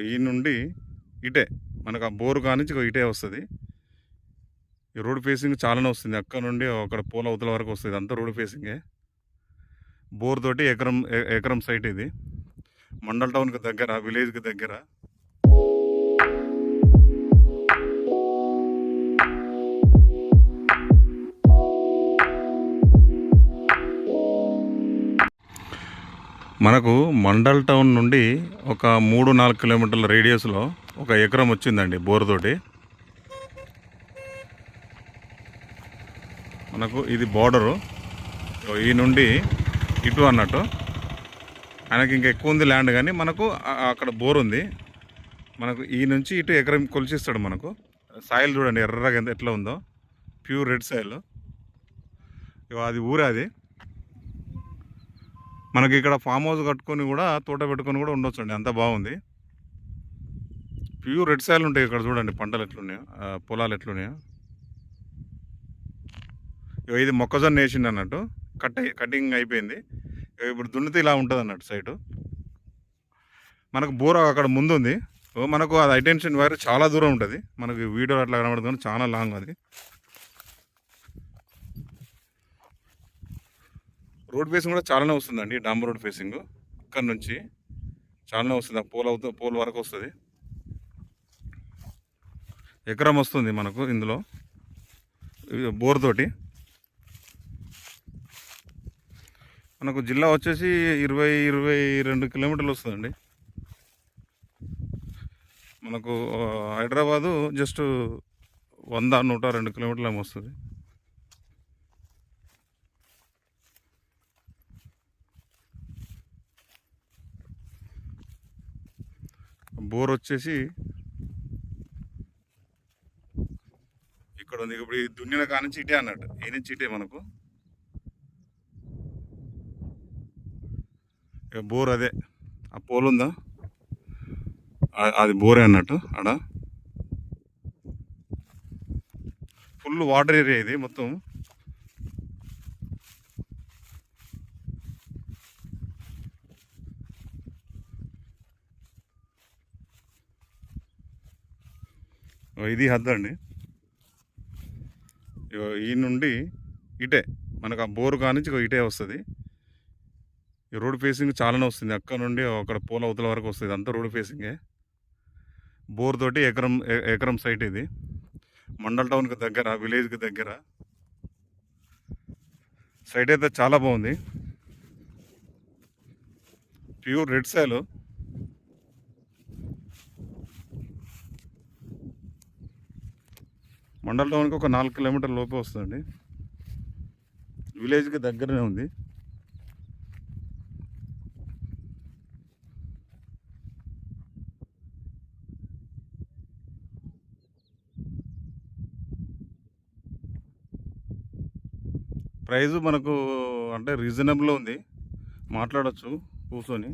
ఈ నుండి ఇటే మనకు ఆ బోరు కానించి ఇటే వస్తుంది. ఈ రోడ్ ఫేసింగ్ చాలానే వస్తుంది. అక్కడ నుండి అక్కడ పోల అవతల వరకు వస్తుంది. అంతా రోడ్ ఫేసింగే. బోర్ తోటి ఎకరం ఎకరం సైట్ ఇది. మండల్ టౌన్కి దగ్గర విలేజ్కి దగ్గర మనకు మండల్ టౌన్ నుండి ఒక మూడు నాలుగు కిలోమీటర్ల రేడియస్లో ఒక ఎకరం వచ్చిందండి బోర్తోటి. మనకు ఇది బార్డరు. ఈ నుండి ఇటు అన్నట్టు. ఆయనకి ఇంకా ఎక్కువ ఉంది ల్యాండ్ కానీ మనకు అక్కడ బోర్ ఉంది మనకు ఈ నుంచి ఇటు ఎకరం కొలిచిస్తాడు మనకు. సాయిల్ చూడండి ఎర్రగా ఎట్లా ఉందో. Pure red soil. ఇగో అది ఊరే అది. మనకి ఇక్కడ ఫామ్ హౌస్ కట్టుకొని కూడా తోట పెట్టుకొని కూడా ఉండొచ్చు అండి అంత బాగుంది. ప్యూర్ రెడ్ సాయిల్ ఉంటాయి ఇక్కడ చూడండి. పంటలు ఎట్లున్నాయో పొలాలు ఎట్లున్నాయో. ఇగో ఇది మొక్కజొన్న వేసింది అన్నట్టు. కట్ కటింగ్ అయిపోయింది. ఇగో ఇప్పుడు దున్నితే ఇలా ఉంటుంది అన్నట్టు సైటు. మనకు బోర అక్కడ ముందు ఉంది మనకు అది హైటెన్షన్ వైర్ చాలా దూరం ఉంటుంది. మనకి వీడియో అట్లా కనబడుతుంది చాలా లాంగ్ అది. రోడ్ ఫేసింగ్ కూడా చాలానే వస్తుందండి డాంబర్ రోడ్ ఫేసింగ్. ఇక్కడ నుంచి చాలానే వస్తుంది ఆ పోల్ అవుతుంది పోల్ వరకు వస్తుంది. ఎకరం వస్తుంది మనకు ఇందులో బోర్తోటి బోర్ తోటి. మనకు జిల్లా వచ్చేసి ఇరవై ఇరవై రెండు కిలోమీటర్లు వస్తుందండి. మనకు హైదరాబాదు జస్ట్ వంద నూట రెండు కిలోమీటర్లు ఏమో వస్తుంది. బోర్ వచ్చేసి ఇక్కడ ఉంది ఇప్పుడు ఈ దున్నిన కాని చీటే అన్నట్టు. ఏ నుంచి ఇటే మనకు. ఇక బోర్ అదే. ఆ పోల్ ఉందా? అది బోరే అన్నట్టు ఆడ. ఫుల్ వాటర్ ఏరియా ఇది మొత్తం. ఇది హద్దు అండి ఈ నుండి ఇటే మనకు ఆ బోరు కానించి ఇటే వస్తుంది. ఈ రోడ్ ఫేసింగ్ చాలానే వస్తుంది. అక్కడ నుండి అక్కడ పూల అవతల వరకు వస్తుంది. అంతా రోడ్ ఫేసింగే. బోర్ తోటి ఎకరం ఎకరం సైట్ ఇది. మండల్ టౌన్కి దగ్గర విలేజ్కి దగ్గర. సైట్ అయితే చాలా బాగుంది. Pure red soil. మండల్ టౌన్కి ఒక నాలుగు కిలోమీటర్ లోపే వస్తుందండి. విలేజ్కి దగ్గరనే ఉంది. ప్రైజు మనకు అంటే రీజనబుల్లో ఉంది. మాట్లాడచ్చు కూర్చొని